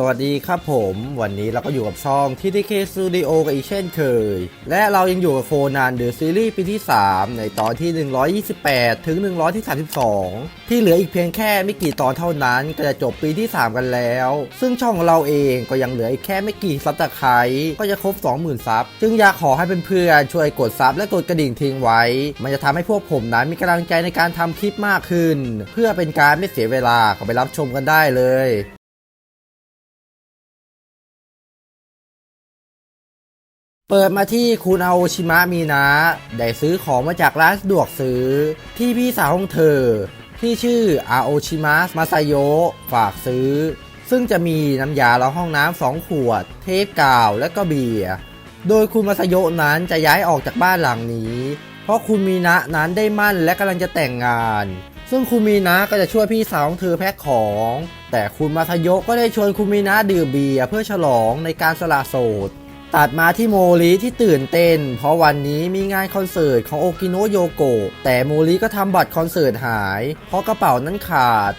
สวัสดีครับผม วันนี้เราก็อยู่กับช่อง TTK Studio กันอีกเช่นเคย และเรายังอยู่กับโคนันเดอะซีรีส์ปีที่ 3 ในตอนที่ 128 ถึง 132 ที่เหลืออีกเพียงแค่ไม่กี่ตอนเท่านั้น ก็จะจบปีที่ 3 กันแล้ว ซึ่งช่องของเราเองก็ยังเหลืออีกแค่ไม่กี่ซับตะไคร้ก็จะครบ 20,000 ซับ จึงอยากขอให้เพื่อนๆช่วยกดซับและกดกระดิ่งทิ้งไว้ มันจะทำให้พวกผมนั้นมีกำลังใจในการทำคลิปมากขึ้น เพื่อเป็นการไม่เสียเวลาก็ไปรับชมกันได้เลย เปิดมาที่คุณอาโอชิมะมีนะ ได้ซื้อของมาจากร้านสะดวกซื้อ ที่พี่สาวของเธอ ที่ชื่ออาโอชิมะมาซาโยฝากซื้อ ซึ่งจะมีน้ำยาล้างห้องน้ำสองขวด เทปกาวและก็เบียร์โดยคุณมาซาโยนั้นจะย้ายออกจากบ้านหลังนี้ เพราะคุณมีนะนั้นได้มั่นและกำลังจะแต่งงาน ซึ่งคุณมีนะก็จะช่วยพี่สาวของเธอแพ็คของ แต่คุณมาซาโยก็ได้ชวนคุณมีนะดื่มเบียร์เพื่อฉลองในการสละโสด ตัดมาที่โมริที่ตื่นเต้น เพราะวันนี้มีงานคอนเสิร์ตของโอกิโนโยโกะแต่โมริก็ทำบัตรคอนเสิร์ตหาย เพราะกระเป๋านั้นขาด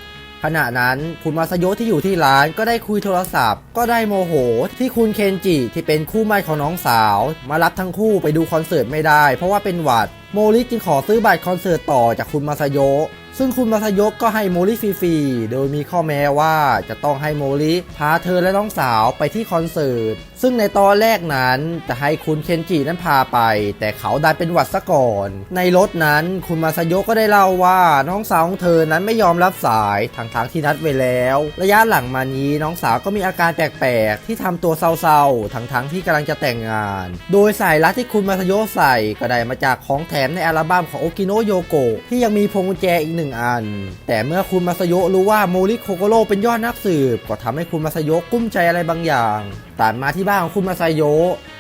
ขณะนั้นคุณมาซาโยที่อยู่ที่ร้านก็ได้คุยโทรศัพท์ ก็ได้โมโหที่คุณเคนจิที่เป็นคู่หมั่นของน้องสาว มารับทั้งคู่ไปดูคอนเสิร์ตไม่ได้ เพราะว่าเป็นหวัดโมริจึงขอซื้อบัตรคอนเสิร์ตต่อจากคุณมาซาโยซึ่งคุณมาซาโยะก็ให้โมริฟรีๆ โดยมีข้อแม้ว่าจะต้องให้โมริพาเธอและน้องสาวไปที่คอนเสิร์ต ซึ่งในตอนแรกนั้นจะให้คุณเคนจินั้นพาไป แต่เขาดันเป็นหวัดซะก่อน ในรถนั้นคุณมาซาโยก็ได้เล่าว่าน้องสาวของเธอนั้นไม่ยอมรับสายทางทางๆที่นัดไว้แล้ว ระยะหลังมานี้น้องสาวก็มีอาการแปลกๆที่ทำตัวเศร้าๆทั้งๆทที่กำลังจะแต่งงาน โดยสายรัดที่คุณมาซาโยใส่ก็ได้มาจากของแถมในอัลบั้มของโอกิโนโยโกะที่ยังมีพวงกุญแจอีกหนึ่งอัน แต่เมื่อคุณมาซาโยรู้ว่าโมริโคโกโรเป็นยอดนักสืบก็ทำให้คุณมาซาโยกุ้มใจอะไรบางอย่าง ตัดมาที่บ้านของคุณมาซาโย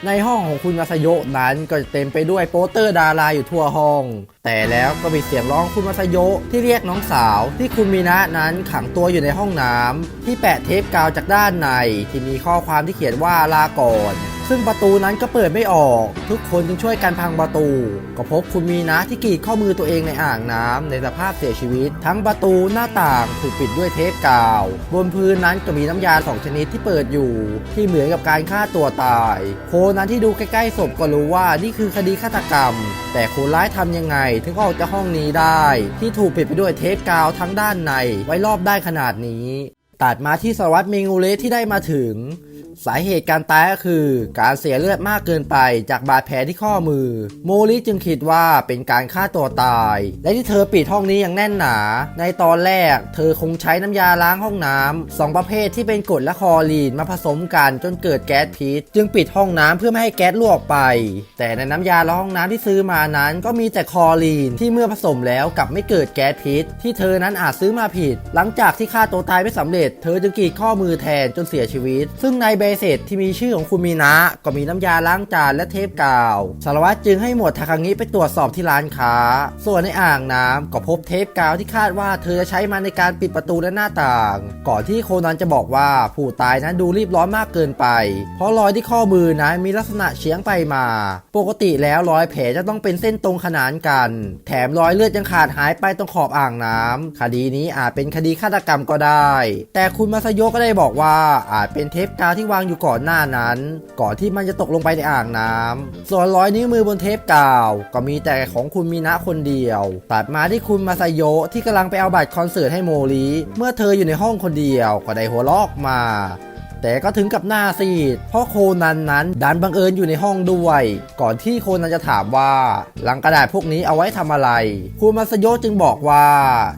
ในห้องของคุณมาซาโยนั้นก็จะเต็มไปด้วยโปสเตอร์ดาราอยู่ทั่วห้อง แต่แล้วก็มีเสียงร้องคุณมาซาโยที่เรียกน้องสาว ที่คุณมีนะนั้นขังตัวอยู่ในห้องน้ำที่แปะเทปกาวจากด้านในที่มีข้อความที่เขียนว่าลาก่อน ซึ่งประตูนั้นก็เปิดไม่ออก ทุกคนจึงช่วยกันพังประตู ก็พบคุณมีนะที่กรีดข้อมือตัวเองในอ่างน้ำในสภาพเสียชีวิต ทั้งประตูหน้าต่างถูกปิดด้วยเทปกาว บนพื้นนั้นก็มีน้ำยาสองชนิดที่เปิดอยู่ ที่เหมือนกับการฆ่าตัวตาย โคนั้นที่ดูใกล้ๆศพก็รู้ว่านี่คือคดีฆาตกรรม แต่คนร้ายทำยังไง ถึงออกจากห้องนี้ได้ ที่ถูกปิดไปด้วยเทปกาวทั้งด้านใน ไว้รอบได้ขนาดนี้ตัดมาที่สารวัตรเมงูเลสที่ได้มาถึง สาเหตุการตายก็คือ การเสียเลือดมากเกินไปจากบาดแผลที่ข้อมือ โมลิจึงคิดว่าเป็นการฆ่าตัวตาย และที่เธอปิดห้องนี้อย่างแน่นหนา ในตอนแรก เธอคงใช้น้ำยาล้างห้องน้ำสองประเภทที่เป็นกรดและคลอรีนมาผสมกันจนเกิดแก๊สพิษ จึงปิดห้องน้ำเพื่อไม่ให้แก๊สรั่วออกไป แต่ในน้ำยาล้างห้องน้ำที่ซื้อมานั้น ก็มีแต่คลอรีนที่เมื่อผสมแล้วกลับไม่เกิดแก๊สพิษ ที่เธอนั้นอาจซื้อมาผิด หลังจากที่ฆ่าตัวตายไม่สำเร็จ เธอจึงกรีดข้อมือแทนจนเสียชีวิต ซึ่งในใบเสร็จที่มีชื่อของคุณมีนะ ก็มีน้ำยาล้างจานและเทปกาว สารวัตรจึงให้หมวดทาคางิไปตรวจสอบที่ร้านค้า ส่วนในอ่างน้ำก็พบเทปกาวที่คาดว่าเธอจะใช้มาในการปิดประตูและหน้าต่าง ก่อนที่โคนันจะบอกว่าผู้ตายนั้นดูรีบร้อนมากเกินไป เพราะรอยที่ข้อมือนะมีลักษณะเฉียงไปมา ปกติแล้วรอยแผลจะต้องเป็นเส้นตรงขนานกัน แถมรอยเลือดยังขาดหายไปตรงขอบอ่างน้ำคดีนี้อาจเป็นคดีฆาตกรรมก็ได้ แต่คุณมาซโยก็ได้บอกว่าอาจเป็นเทปกาวที่วางอยู่ก่อนหน้านั้น ก่อนที่มันจะตกลงไปในอ่างน้ำส่วนรอยนิ้วมือบนเทปกาว ก็มีแต่ของคุณมีนะคนเดียว ตัดมาที่คุณมาซาโยที่กำลังไปเอาบัตรคอนเสิร์ตให้โมริเมื่อเธออยู่ในห้องคนเดียวก็ได้หัวลอกมา แต่ก็ถึงกับหน้าซีดเพราะโคนันนั้นดันบังเอิญอยู่ในห้องด้วย ก่อนที่โคนันจะถามว่าลังกระดาษพวกนี้เอาไว้ทำอะไรคุณมาสโยจึงบอกว่า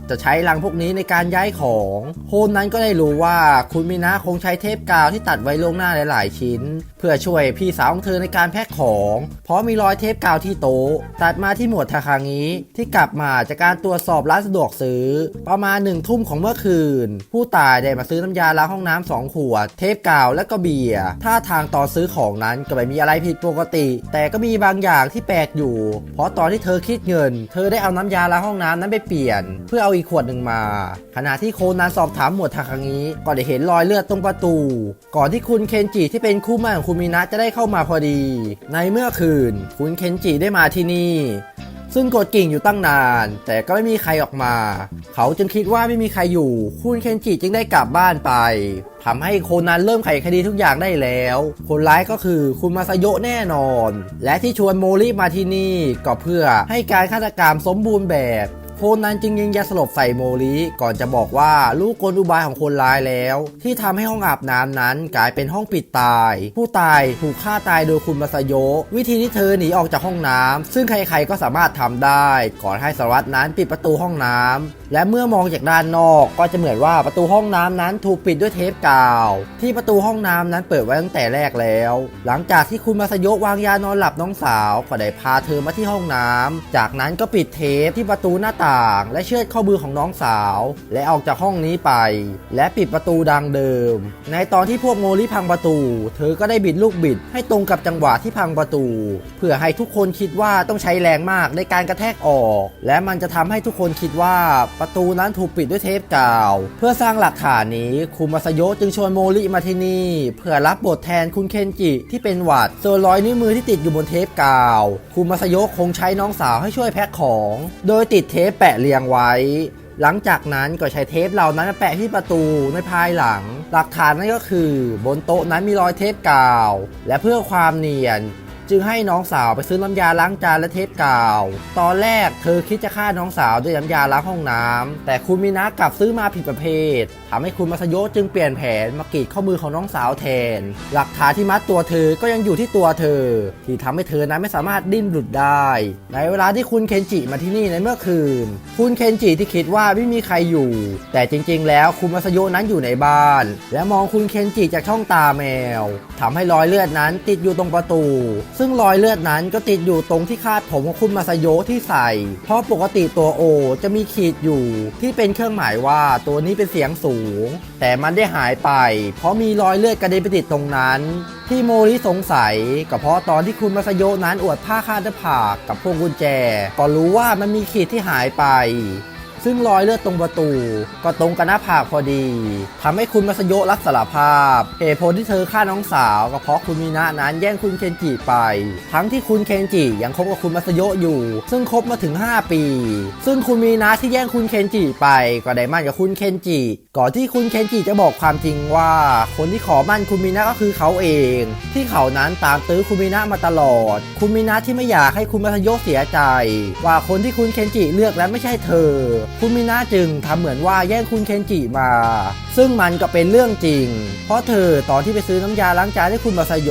จะใช้ลังพวกนี้ในการย้ายของโคนันก็ได้รู้ว่าคุณมินะคงใช้เทปกาวที่ตัดไว้ล่วงหน้าหลายๆชิ้น เพื่อช่วยพี่สาวของเธอในการแพ็คของ เพราะมีรอยเทปกาวที่โต๊ะตัดมาที่หมวดทาคางิที่กลับมาจากการตรวจสอบร้านสะดวกซื้อ ประมาณหนึ่งทุ่มของเมื่อคืน ผู้ตายได้มาซื้อน้ำยาล้างห้องน้ำสองขวด เทปกาวและก็เบียร์ท่าทางตอนซื้อของนั้นก็ไม่มีอะไรผิดปกติ แต่ก็มีบางอย่างที่แปลกอยู่ เพราะตอนที่เธอคิดเงิน เธอได้เอาน้ำยาล้างห้องน้ำนั้นไปเปลี่ยน เพื่อเอาอีกขวดหนึ่งมา ขณะที่โคนันสอบถามหมวดทาคางิก็ได้เห็นรอยเลือดตรงประตู ก่อนที่คุณเคนจิที่เป็นคู่หมั่นของคุณมินะจะได้เข้ามาพอดี ในเมื่อคืน คุณเคนจิได้มาที่นี่ ซึ่งกดกิ่งอยู่ตั้งนาน แต่ก็ไม่มีใครออกมา เขาจึงคิดว่าไม่มีใครอยู่ คุณเคนจิจึงได้กลับบ้านไปทำให้โคนันเริ่มไขคดีทุกอย่างได้แล้ว คนร้ายก็คือคุณมาซาโยแน่นอน และที่ชวนโมริมาที่นี่ก็เพื่อให้การฆาตกรรมสมบูรณ์แบบ คนันจึงยิงยาสลบใส่โมริก่อนจะบอกว่าลูกกลอุบายของคนร้ายแล้ว ที่ทำให้ห้องอาบน้ำนั้นกลายเป็นห้องปิดตาย ผู้ตายถูกฆ่าตายโดยคุณมาซาโยวิธีที่เธอหนีออกจากห้องน้ำซึ่งใครๆก็สามารถทำได้ ก่อนให้สารวัตรนั้นปิดประตูห้องน้ำ และเมื่อมองจากด้านนอกก็จะเหมือนว่าประตูห้องน้ำนั้นถูกปิดด้วยเทปกาว ที่ประตูห้องน้ำนั้นเปิดไว้ตั้งแต่แรกแล้ว หลังจากที่คุณมาซาโยะวางยานอนหลับน้องสาวก็ได้พาเธอมาที่ห้องน้ำจากนั้นก็ปิดเทปที่ประตูหน้าต่าง และเชือดข้อมือของน้องสาว และออกจากห้องนี้ไป และปิดประตูดังเดิม ในตอนที่พวกโมลิพังประตู เธอก็ได้บิดลูกบิด ให้ตรงกับจังหวะที่พังประตู เพื่อให้ทุกคนคิดว่าต้องใช้แรงมากในการกระแทกออก และมันจะทำให้ทุกคนคิดว่าประตูนั้นถูกปิดด้วยเทปกาว เพื่อสร้างหลักฐานนี้คุมาซโยจึงชวนโมริมาที่นี่ เพื่อรับบทแทนคุณเคนจิที่เป็นหวัดส่วนรอยนิ้วมือที่ติดอยู่บนเทปกาวคุมาซโยคงใช้น้องสาวให้ช่วยแพ็คของ โดยติดเทปแปะเรียงไว้ หลังจากนั้นก็ใช้เทปเหล่านั้นมาแปะที่ประตูในภายหลัง หลักฐานนั่นก็คือ บนโต๊ะนั้นมีรอยเทปกาว และเพื่อความเนียน จึงให้น้องสาวไปซื้อน้ำยาล้างจานและเทปกาว ตอนแรกเธอคิดจะฆ่าน้องสาวด้วยน้ำยาล้างห้องน้ำแต่คุณมินะกลับซื้อมาผิดประเภททำให้คุณมาสโยจึงเปลี่ยนแผนมากรีดข้อมือของน้องสาวแทน หลักฐานที่มัดตัวเธอก็ยังอยู่ที่ตัวเธอ ที่ทำให้เธอนั้นไม่สามารถดิ้นหลุดได้ ในเวลาที่คุณเคนจิมาที่นี่ในเมื่อคืน คุณเคนจิที่คิดว่าไม่มีใครอยู่ แต่จริง ๆ แล้วคุณมาสโยนั้นอยู่ในบ้าน และมองคุณเคนจิจากช่องตาแมวทำให้รอยเลือดนั้นติดอยู่ตรงประตูซึ่งรอยเลือดนั้นก็ติดอยู่ตรงที่คาดผมของคุณมาสโยที่ใส่ เพราะปกติตัวโอจะมีขีดอยู่ ที่เป็นเครื่องหมายว่าตัวนี้เป็นเสียงสูง แต่มันได้หายไป เพราะมีรอยเลือดกระเด็นไปติดตรงนั้น ที่โมริสงสัยก็เพราะตอนที่คุณมาสโยนั้นอวดผ้าคาดผากกับพวงกุญแจ ก็รู้ว่ามันมีขีดที่หายไป ซึ่งรอยเลือดตรงประตูก็ตรงกับหน้าผากพอดีทำให้คุณมาสโยรับสารภาพเหตุผลที่เธอฆ่าน้องสาวก็เพราะคุณมีนะนั้นแย่งคุณเคนจิไป ทั้งที่คุณเคนจิยังคบกับคุณมาสโยอยู่ ซึ่งคบมาถึง 5 ปี ซึ่งคุณมีนะที่แย่งคุณเคนจิไป ก็ได้มั่นกับคุณเคนจิ ก่อนที่คุณเคนจิจะบอกความจริงว่า คนที่ขอมั่นคุณมีนะก็คือเขาเอง ที่เขานั้นตามตื้อคุณมีนะมาตลอด คุณมีนะที่ไม่อยากให้คุณมาสโยเสียใจ ว่าคนที่คุณเคนจิเลือกแล้วไม่ใช่เธอคุณมินะจึงทำเหมือนว่าแย่งคุณเคนจิมา ซึ่งมันก็เป็นเรื่องจริง เพราะเธอตอนที่ไปซื้อน้ำยาล้างจานให้คุณมาซาโย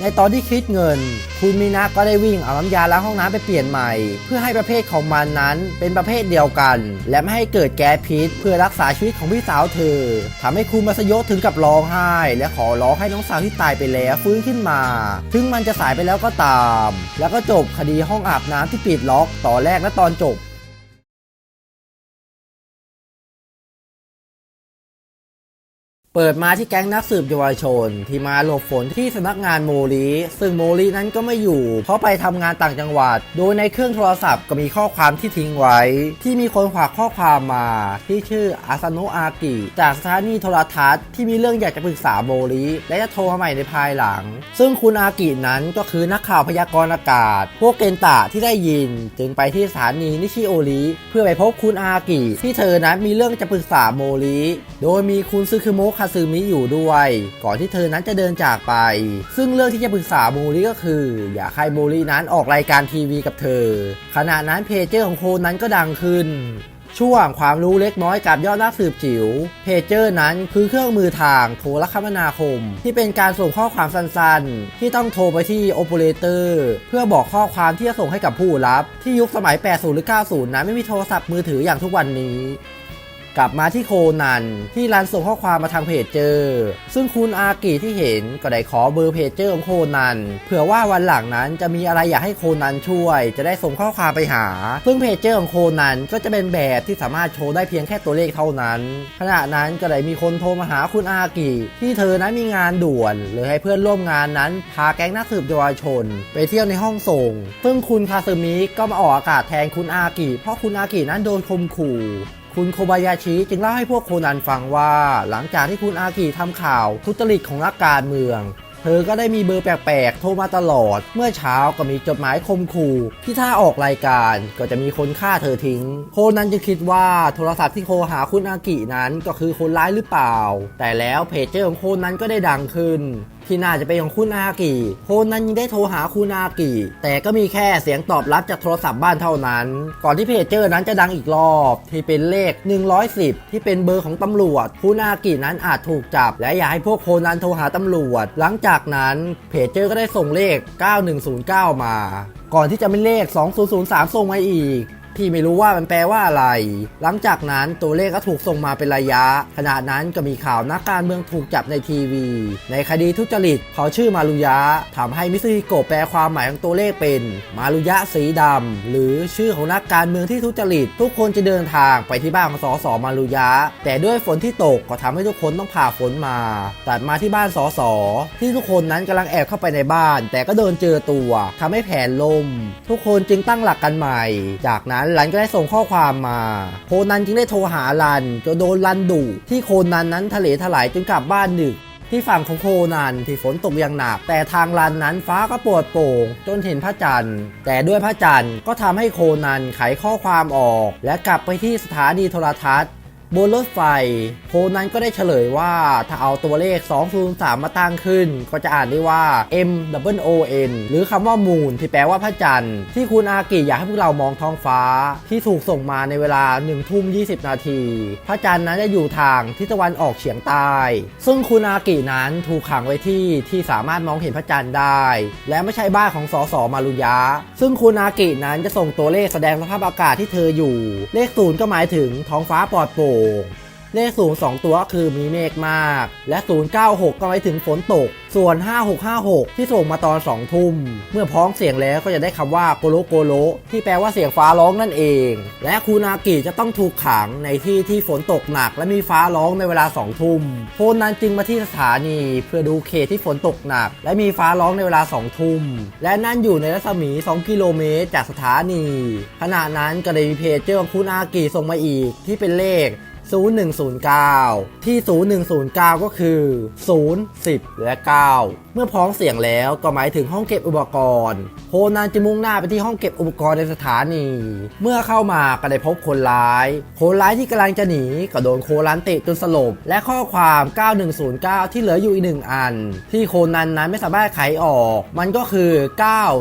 ในตอนที่คิดเงิน คุณมินะก็ได้วิ่งเอาน้ำยาล้างห้องน้ำไปเปลี่ยนใหม่ เพื่อให้ประเภทของมันนั้นเป็นประเภทเดียวกัน และไม่ให้เกิดแก๊สพิษ เพื่อรักษาชีวิตของพี่สาวเธอทำให้คุณมาซาโยถึงกับร้องไห้ และขอร้องให้น้องสาวที่ตายไปแล้วฟื้นขึ้นมา ถึงมันจะสายไปแล้วก็ตาม แล้วก็จบคดีห้องอาบน้ำที่ปิดล็อกตอนแรกและตอนจบ เปิดมาที่แก๊งนักสืบเยาวชน ที่มาหลบฝนที่สำนักงานโมลีซึ่งโมลีนั้นก็ไม่อยู่ เพราะไปทำงานต่างจังหวัด โดยในเครื่องโทรศัพท์ก็มีข้อความที่ทิ้งไว้ ที่มีคนฝากข้อความมา ที่ชื่ออาซานะอากิ จากสถานีโทรทัศน์ที่มีเรื่องอยากจะปรึกษาโมลีและจะโทรมาใหม่ในภายหลัง ซึ่งคุณอากินั้นก็คือนักข่าวพยากรณ์อากาศ พวกเกนตะที่ได้ยิน จึงไปที่สถานีนิชิโอริเพื่อไปพบคุณอากิ ที่เธอนั้นมีเรื่องจะปรึกษาโมลีโดยมีคุณซึคุโมะคาซึมิอยู่ด้วย ก่อนที่เธอนั้นจะเดินจากไป ซึ่งเรื่องที่จะปรึกษาโมลีก็คือ อยากให้โมลีนั้นออกรายการทีวีกับเธอ ขณะนั้นเพจเจอร์ของโคนนั้นก็ดังขึ้นช่วงความรู้เล็กน้อยกับยอดนักสืบจิ๋ว เพจเจอร์นั้นคือเครื่องมือทางโทรคมนาคม ที่เป็นการส่งข้อความสั้นๆ ที่ต้องโทรไปที่โอเปอเรเตอร์เพื่อบอกข้อความที่จะส่งให้กับผู้รับ ที่ยุคสมัย 80 หรือ 90 นั้นไม่มีโทรศัพท์มือถืออย่างทุกวันนี้ กลับมาที่โคนันที่รันส่งข้อความมาทางเพจเจอร์ซึ่งคุณอากิที่เห็นก็ได้ขอเบอร์เพจเจอร์ของโคนันเผื่อว่าวันหลังนั้นจะมีอะไรอยากให้โคนันช่วย จะได้ส่งข้อความไปหา ซึ่งเพจเจอร์ของโคนันก็จะเป็นแบบที่สามารถโชว์ได้เพียงแค่ตัวเลขเท่านั้น ขณะนั้นก็ได้มีคนโทรมาหาคุณอากิที่เธอนั้นมีงานด่วนเลยให้เพื่อนร่วมงานนั้นพาแก๊งนักสืบเยาวชน ไปเที่ยวในห้องส่ง ซึ่งคุณคาซึมิก็มาออกอากาศแทนคุณอากิเพราะคุณอากินั้นโดนข่มขู่ คุณโคบายาชิจึงเล่าให้พวกโคนันฟังว่า หลังจากที่คุณอากิทำข่าวทุจริตของนักการเมือง เธอก็ได้มีเบอร์แปลกๆ โทรมาตลอด เมื่อเช้าก็มีจดหมายคมขู่ที่ถ้าออกรายการก็จะมีคนฆ่าเธอทิ้ง โคนันจึงคิดว่าโทรศัพท์ที่โทรหาคุณอากินั้นก็คือคนร้ายหรือเปล่า แต่แล้วเพจเจอร์ของโคนันก็ได้ดังขึ้นที่น่าจะเป็นของคุณอากิโคนันยังได้โทรหาคุณอากิแต่ก็มีแค่เสียงตอบรับจากโทรศัพท์บ้านเท่านั้น ก่อนที่เพจเจอร์นั้นจะดังอีกรอบ ที่เป็นเลข 110 ที่เป็นเบอร์ของตำรวจคุณอากินั้นอาจถูกจับ และอยากให้พวกโคนันโทรหาตำรวจ หลังจากนั้นเพจเจอร์ก็ได้ส่งเลข 9109 มา ก่อนที่จะมีเลข 2003 ส่งมาอีก ที่ไม่รู้ว่ามันแปลว่าอะไร หลังจากนั้นตัวเลขก็ถูกส่งมาเป็นระยะ ขณะนั้นก็มีข่าวนักการเมืองถูกจับในทีวี ในคดีทุจริตเขาชื่อมารุยะทำให้มิสซิโกะแปลความหมายของตัวเลขเป็น มารุยะสีดำหรือชื่อของนักการเมืองที่ทุจริต ทุกคนจะเดินทางไปที่บ้านของสสมารุยะ แต่ด้วยฝนที่ตกก็ทำให้ทุกคนต้องผ่าฝนมา ตัดมาที่บ้านสสที่ทุกคนนั้นกำลังแอบเข้าไปในบ้าน แต่ก็โดนเจอตัวทำให้แผนล่มทุกคนจึงตั้งหลักกันใหม่ จากนั้นหลันก็ได้ส่งข้อความมา โคนันจึงได้โทรหาลันจนโดนลันดุที่โคนันนั้นทะเลถลายจนกลับบ้านดึกที่ฝั่งของโคนันที่ฝนตกอย่างหนัก แต่ทางลันนั้นฟ้าก็ปวดโปร่งจนเห็นพระจันทร์ แต่ด้วยพระจันทร์ก็ทำให้โคนันไขข้อความออก และกลับไปที่สถานีโทรทัศน์ บนรถไฟโคนันก็ได้เฉลยว่าถ้าเอาตัวเลข 203 มาตั้งขึ้น ก็จะอ่านได้ว่า M W O N หรือคำว่ามูนที่แปลว่าพระจันทร์ที่คุณอากิอยากให้พวกเรามองท้องฟ้า ที่ถูกส่งมาในเวลา1ทุ่ม20 นาที พระจันทร์นั้นจะอยู่ทางทิศตะวันออกเฉียงใต้ ซึ่งคุณอากินั้นถูกขังไว้ที่ที่สามารถมองเห็นพระจันทร์ได้ และไม่ใช่บ้านของสสมารุยะ ซึ่งคุณอากินั้นจะส่งตัวเลขแสดงสภาพอากาศที่เธออยู่ เลขศูนย์ก็หมายถึงท้องฟ้าปลอดโปร่งเลขศูนย์สองตัวก็คือมีเมฆมาก และ 096 ก็หมายถึงฝนตก ส่วน 5656 ที่ส่งมาตอน 2 ทุ่ม เมื่อพ้องเสียงแล้วก็จะได้คำว่าโกโลโกโลที่แปลว่าเสียงฟ้าร้องนั่นเอง และคูนากิจะต้องถูกขังในที่ที่ฝนตกหนัก และมีฟ้าร้องในเวลา 2 ทุ่มโพนนั้นจึงมาที่สถานีเพื่อดูเขตที่ฝนตกหนัก และมีฟ้าร้องในเวลา 2 ทุ่ม และนั่นอยู่ในรัศมี 2 กิโลเมตรจากสถานี ขณะนั้นก็ได้มีเพจเจอร์ของคุณอากิส่งมาอีกที่เป็นเลข 0109 ที่ 0109 ก็คือ 0 10 และ 9 เมื่อพ้องเสียงแล้วก็หมายถึงห้องเก็บอุปกรณ์ โคนันจะมุ่งหน้าไปที่ห้องเก็บอุปกรณ์ในสถานี เมื่อเข้ามาก็ได้พบคนร้าย คนร้ายที่กำลังจะหนีก็โดนโครันเตะจนสลบ และข้อความ 9109 ที่เหลืออยู่อีกหนึ่งอัน ที่โคนันนั้นไม่สามารถไขออก มันก็คือ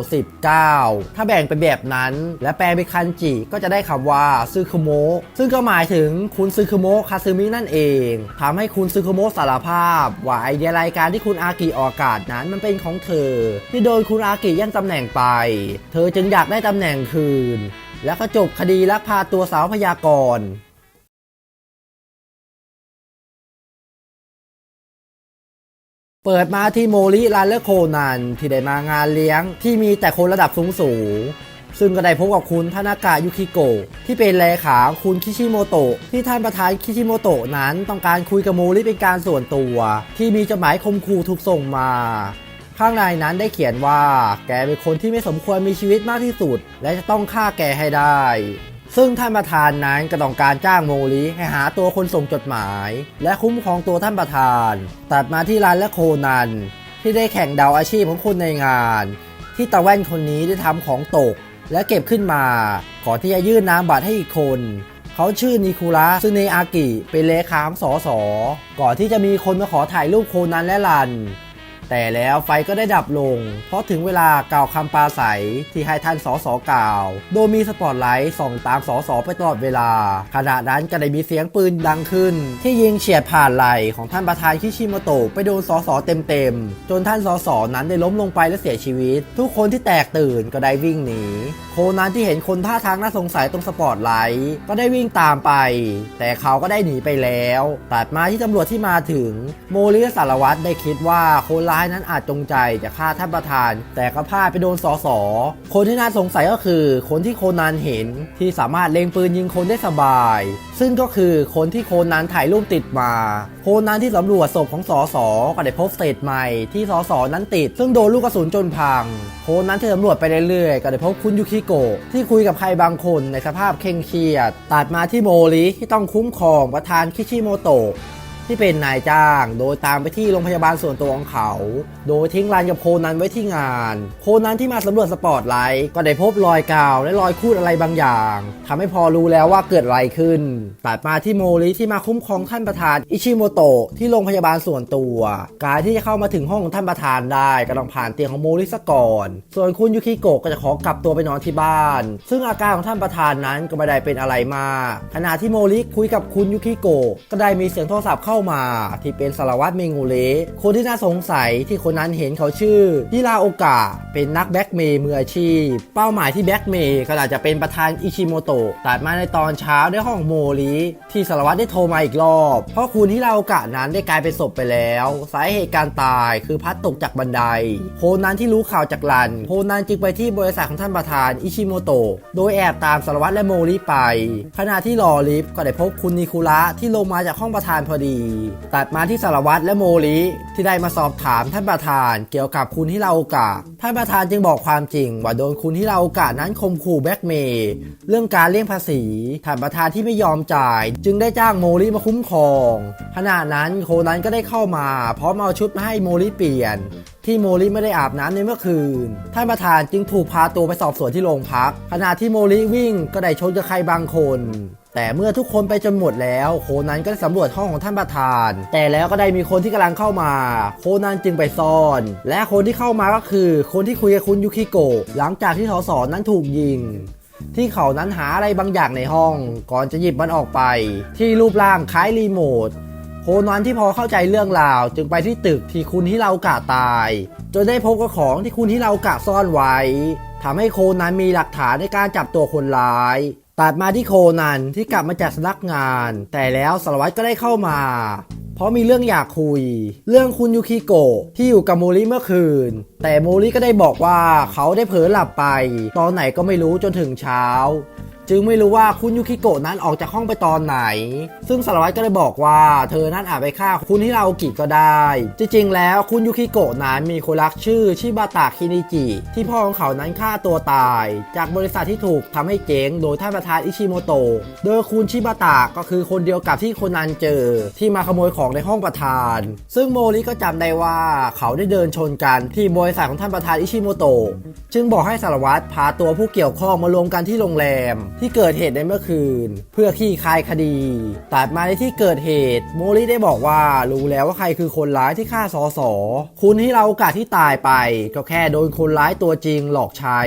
919 ถ้าแบ่งเป็นแบบนั้น และแปลเป็นคันจิก็จะได้คำว่าซึคุโมะซึ่งก็หมายถึงคุณซึคุโมะคาซึมินั่นเองทำให้คุณซึคุโมะสารภาพว่าไอเดียรายการที่คุณอากิออกอากาศนั้นมันเป็นของเธอ ที่โดนคุณอากิแย่งตำแหน่งไป เธอจึงอยากได้ตำแหน่งคืน แล้วก็จบคดีลักพาตัวสาวพยากรเปิดมาที่โมริรันและโคนันที่ได้มางานเลี้ยงที่มีแต่คนระดับสูงสูง ซึ่งก็ได้พบกับคุณทานากะยุคิโกะที่เป็นเลขาคุณคิชิโมโตะที่ท่านประธานคิชิโมโตะนั้นต้องการคุยกับโมริเป็นการส่วนตัว ที่มีจดหมายคมคูถูกส่งมา ข้างในนั้นได้เขียนว่า แกเป็นคนที่ไม่สมควรมีชีวิตมากที่สุด และจะต้องฆ่าแกให้ได้ ซึ่งท่านประธานนั้นก็ต้องการจ้างโมริให้หาตัวคนส่งจดหมาย และคุ้มครองตัวท่านประธาน ตัดมาที่ร้านและโคนันที่ได้แข่งเดาอาชีพของคนในงาน ที่ตาแว่นคนนี้ได้ทำของตก และเก็บขึ้นมาก่อนที่จะยื่นนามบัตรให้อีกคนเขาชื่อนิคุระซึเนอากิเป็นเลขาของสอสอก่อนที่จะมีคนมาขอถ่ายรูปโคนันและรัน แต่แล้วไฟก็ได้ดับลง เพราะถึงเวลากล่าวคำปราศัยที่ให้ท่านสอสอกล่าว โดยมีสปอตไลท์ส่องตามสอสอไปตลอดเวลา ขณะนั้นก็ได้มีเสียงปืนดังขึ้น ที่ยิงเฉียดผ่านไหล่ของท่านประธานคิชิโมโตะไปโดนสอสอเต็มๆ จนท่านสอสอนั้นได้ล้มลงไปและเสียชีวิต ทุกคนที่แตกตื่นก็ได้วิ่งหนี โคนันที่เห็นคนท่าทางน่าสงสัยตรงสปอตไลท์ก็ได้วิ่งตามไป แต่เขาก็ได้หนีไปแล้ว ตัดมาที่ตำรวจที่มาถึง โมริและสารวัตรได้คิดว่าคนร้ายายนั้นอาจจงใจจะฆ่าท่านประธาน แต่ก็พลาดไปโดนสอสอคนที่น่าสงสัยก็คือ คนที่โคนันเห็นที่สามารถเล็งปืนยิงคนได้สบาย ซึ่งก็คือคนที่โคนันถ่ายรูปติดมา โคนันที่สำรวจศพของสอสอก็ได้พบเศษใหม่ที่สอสอนั้นติด ซึ่งโดนลูกกระสุนจนพัง โคนันที่สำรวจไปเรื่อยๆก็ได้พบคุณยูคิโกะที่คุยกับใครบางคนในสภาพเคร่งเครียด ตัดมาที่โมริที่ต้องคุ้มครองประธานคิชิโมโตะ ที่เป็นนายจ้าง โดยตามไปที่โรงพยาบาลส่วนตัวของเขา โดยทิ้งรันกับโคนันไว้ที่งาน โคนันที่มาสำรวจสปอตไลท์ก็ได้พบรอยกาวและรอยคูดอะไรบางอย่างทำให้พอรู้แล้วว่าเกิดอะไรขึ้นตัดมาที่โมริที่มาคุ้มครองท่านประธานอิชิโมโตะที่โรงพยาบาลส่วนตัว การที่จะเข้ามาถึงห้องของท่านประธานได้ก็ต้องผ่านเตียงของโมริซะก่อน ส่วนคุณยูคิโกะก็จะขอกลับตัวไปนอนที่บ้าน ซึ่งอาการของท่านประธานนั้นก็ไม่ได้เป็นอะไรมากขณะที่โมริคุยกับคุณยูคิโกะก็ได้มีเสียงโทรศัพท์เข้ามา ที่เป็นสารวัตรเมงูเระคนที่น่าสงสัยที่คนนั้นเห็นเขาชื่อฮิราโอกะเป็นนักแบ็กเมย์มืออาชีพ เป้าหมายที่แบ็กเมย์ก็อาจจะเป็นประธานอิชิโมโตะตัดมาในตอนเช้าด้วยห้องโมริที่สารวัตรได้โทรมาอีกรอบ เพราะคุณฮิราโอกะนั้นได้กลายเป็นศพไปแล้ว สาเหตุการตายคือพัดตกจากบันได โคนันที่รู้ข่าวจากรัน โคนันจึงไปที่บริษัทของท่านประธานอิชิโมโตะโดยแอบตามสารวัตรและโมริไป ขณะที่รอลิฟต์ก็ได้พบคุณนิคุระที่ลงมาจากห้องประธานพอดีตัดมาที่สารวัตรและโมลิที่ได้มาสอบถามท่านประธานเกี่ยวกับคุณฮิราโอกะท่านประธานจึงบอกความจริง ว่าโดนคุณฮิราโอกะนั้นคมขู่แบล็กเมย์เรื่องการเลี่ยงภาษีท่านประธานที่ไม่ยอมจ่าย จึงได้จ้างโมลิมาคุ้มครองขณะนั้นโคนันก็ได้เข้ามาพร้อมเอาชุดมาให้โมลิเปลี่ยน ที่โมริไม่ได้อาบน้ำในเมื่อคืน ท่านประธานจึงถูกพาตัวไปสอบสวนที่โรงพัก ขณะที่โมริวิ่งก็ได้ชนกับใครบางคน แต่เมื่อทุกคนไปจนหมดแล้ว โคนันก็ได้สำรวจห้องของท่านประธาน แต่แล้วก็ได้มีคนที่กำลังเข้ามา โคนันจึงไปซ่อน และคนที่เข้ามาก็คือ คนที่คุยกับคุณยูคิโกะหลังจากที่สสนั้นถูกยิงที่เขานั้นหาอะไรบางอย่างในห้อง ก่อนจะหยิบมันออกไป ที่รูปร่างคล้ายรีโมท โคนันที่พอเข้าใจเรื่องราว จึงไปที่ตึกที่คุณฮิรากะตาย จนได้พบกับของที่คุณฮิรากะซ่อนไว้ทำให้โคนันมีหลักฐานในการจับตัวคนร้าย ตัดมาที่โคนันที่กลับมาจากสำนักงาน แต่แล้วสารวัตรก็ได้เข้ามา เพราะมีเรื่องอยากคุย เรื่องคุณยูคิโกะที่อยู่กับโมริเมื่อคืน แต่โมริก็ได้บอกว่าเขาได้เผลอหลับไป ตอนไหนก็ไม่รู้จนถึงเช้า จึงไม่รู้ว่าคุณยูคิโกะนั้นออกจากห้องไปตอนไหน ซึ่งสารวัตรก็ได้บอกว่า เธอนั้นอาจไปฆ่าคุณฮิราโอกิก็ได้ จริงๆ แล้วคุณยูคิโกะนั้นมีคนรักชื่อชิบาตะคินิจิ ที่พ่อของเขานั้นฆ่าตัวตาย จากบริษัทที่ถูกทำให้เจ๊งโดยท่านประธานอิชิโมโตะ โดยคุณชิบาตะก็คือคนเดียวกับที่คนนั้นเจอ ที่มาขโมยของในห้องประธาน ซึ่งโมริก็จำได้ว่าเขาได้เดินชนกันที่บริษัทของท่านประธานอิชิโมโตะ จึงบอกให้สารวัตรพาตัวผู้เกี่ยวข้องมารวมกันที่โรงแรมที่เกิดเหตุในเมื่อคืน เพื่อขี้คายคดี ตัดมาในที่เกิดเหตุ โมริได้บอกว่ารู้แล้วว่าใครคือคนร้ายที่ฆ่าสอสอคุณที่เราโอกาสที่ตายไป ก็แค่โดนคนร้ายตัวจริงหลอกใช้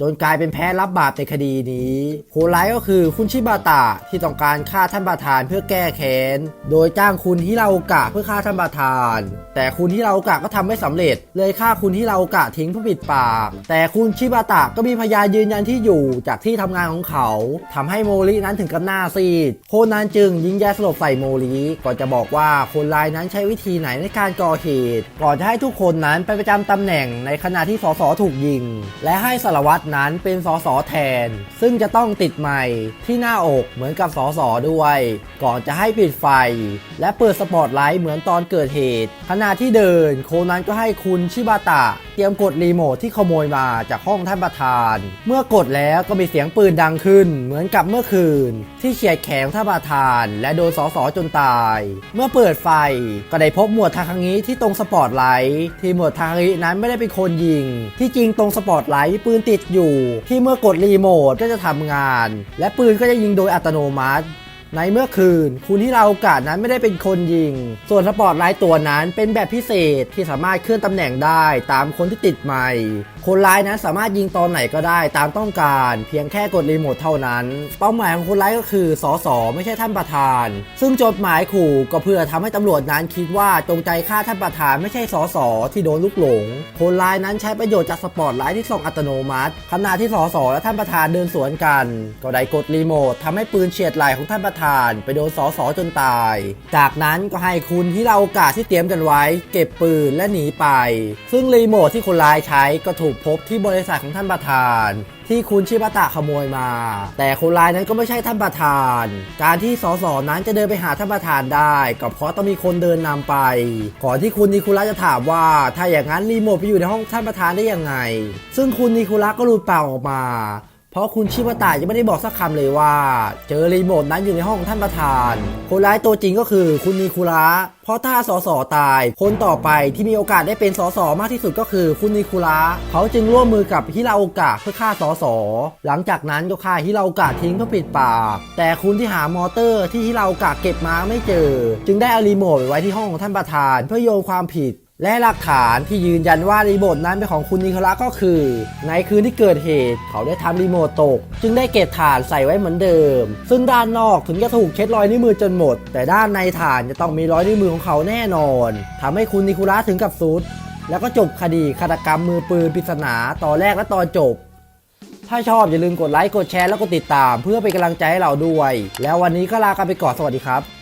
จนกลายเป็นแพ้รับบาปในคดีนี้โคนร้ายก็คือคุณชิบาตะที่ต้องการฆ่าท่านประธานเพื่อแก้แค้น โดยจ้างคุณฮิราโอกะเพื่อฆ่าท่านประธาน แต่คุณฮิราโอกะก็ทำไม่สำเร็จ เลยฆ่าคุณฮิราโอกะทิ้งเพื่อปิดปาก แต่คุณชิบาตะก็มีพยานยืนยันที่อยู่จากที่ทำงานของเขาทำให้โมรินั้นถึงกับหน้าซีด โคนันจึงยิงยาสลบใส่โมริก่อนจะบอกว่าคนร้ายนั้นใช้วิธีไหนในการก่อเหตุ ก่อนจะให้ทุกคนนั้นไปประจำตำแหน่งในขณะที่สสถูกยิง และให้สารวัตรนั้นเป็นสสแทน ซึ่งจะต้องติดไมค์ที่หน้าอกเหมือนกับสสด้วย ก่อนจะให้ปิดไฟ และเปิดสปอตไลท์เหมือนตอนเกิดเหตุขณะที่เดินโคนันก็ให้คุณชิบาตะ เตรียมกดรีโมทที่ขโมยมาจากห้องท่านประธาน เมื่อกดแล้วก็มีเสียงปืนดังขึ้น เหมือนกับเมื่อคืน ที่เฉียดแขนท่านประธาน และโดนสอสอจนตาย เมื่อเปิดไฟก็ได้พบหมวดทาคังิที่ตรงสปอตไลท์ที่หมวดทาคังินั้นไม่ได้เป็นคนยิง ที่จริงตรงสปอตไลท์มีปืนติดอยู่ ที่เมื่อกดรีโมทก็จะทำงาน และปืนก็จะยิงโดยอัตโนมัติ ในเมื่อคืนคุณที่เราโอกาสนั้นไม่ได้เป็นคนยิง ส่วนสปอร์ตไลท์ตัวนั้นเป็นแบบพิเศษที่สามารถเคลื่อนตำแหน่งได้ตามคนที่ติดไมค์คนร้ายนั้นสามารถยิงตอนไหนก็ได้ตามต้องการ เพียงแค่กดรีโมทเท่านั้น เป้าหมายของคนร้ายก็คือสอสอไม่ใช่ท่านประธาน ซึ่งจดหมายขู่ก็เพื่อทำให้ตำรวจนั้นคิดว่าจงใจฆ่าท่านประธานไม่ใช่สอสอที่โดนลูกหลง คนร้ายนั้นใช้ประโยชน์จากสปอร์ตไลท์ที่ส่องอัตโนมัติขณะที่สอสอและท่านประธานเดินสวนกัน ก็ได้กดรีโมททำให้ปืนเฉียดไหลของท่านประธานไปโดนสอสอจนตาย จากนั้นก็ให้คุณที่เราโอกาสที่เตรียมกันไว้ เก็บปืนและหนีไป ซึ่งรีโมทที่คนร้ายใช้ก็ถูกพบที่บริษัทของท่านประธานที่คุณชิบะตะขโมยมา แต่คนร้ายนั้นก็ไม่ใช่ท่านประธาน การที่สสนั้นจะเดินไปหาท่านประธานได้ก็เพราะต้องมีคนเดินนำไป ก่อนที่คุณนิคุระจะถามว่า ถ้าอย่างนั้นรีโมทไปอยู่ในห้องท่านประธานได้ยังไง ซึ่งคุณนิคุระก็หลุดปากออกมา ราะคุณชิบะตะยังไม่ได้บอกสักคำเลยว่า เจอรีโมทนั้นอยู่ในห้องท่านประธาน คนร้ายตัวจริงก็คือคุณนิคุระเพราะถ้าสสตาย คนต่อไปที่มีโอกาสได้เป็นสสมากที่สุดก็คือคุณนิคุระเขาจึงร่วมมือกับฮิราโอกะเพื่อฆ่าสสหลังจากนั้นก็ฆ่าฮิราโอกะทิ้งเพื่อปิดปากแต่คุณที่หามอเตอร์ที่ฮิราโอกะเก็บมาไม่เจอ จึงได้เอารีโมทไว้ที่ห้องของท่านประธาน เพื่อโยนความผิด และหลักฐานที่ยืนยันว่ารีโมทนั้นเป็นของคุณนิโคลัสก็คือ ในคืนที่เกิดเหตุเขาได้ทำรีโมทตก จึงได้เก็บฐานใส่ไว้เหมือนเดิม ซึ่งด้านนอกถึงจะถูกเช็ดรอยนิ้วมือจนหมด แต่ด้านในฐานจะต้องมีรอยนิ้วมือของเขาแน่นอนทำให้คุณนิโคลัสถึงกับซุด แล้วก็จบคดีฆาตกรรมมือปืนปริศนาตอนแรกและตอนจบ ถ้าชอบอย่าลืมกดไลค์กดแชร์แล้วกดติดตาม เพื่อเป็นกำลังใจให้เราด้วย แล้ววันนี้ก็ลากันไปก่อนสวัสดีครับ